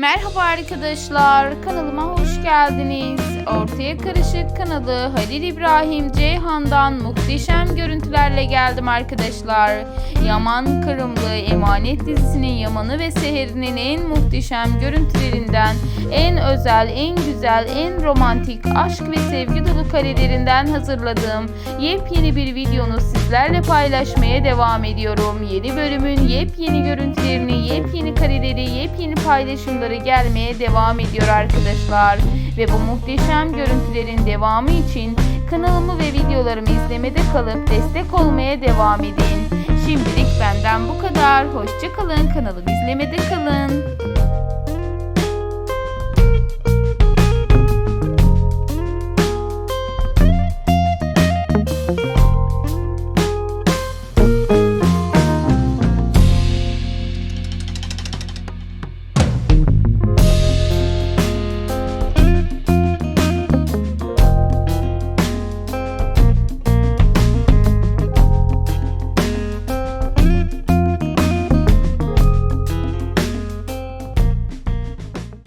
Merhaba arkadaşlar, kanalıma hoş geldiniz. Ortaya Karışık kanalı Halil İbrahim Ceyhan'dan muhteşem görüntülerle geldim arkadaşlar. Yaman Kırımlı Emanet dizisinin Yaman'ı ve Seher'inin en muhteşem görüntülerinden, en özel, en güzel, en romantik aşk ve sevgi dolu karelerinden hazırladığım yepyeni bir videonu sizlerle paylaşmaya devam ediyorum. Yeni bölümün yepyeni görüntülerini, yepyeni kareleri, yepyeni paylaşımları gelmeye devam ediyor arkadaşlar. Ve bu muhteşem görüntülerin devamı için kanalımı ve videolarımı izlemede kalıp destek olmaya devam edin. Şimdilik benden bu kadar. Hoşçakalın. Kanalımı izlemede kalın.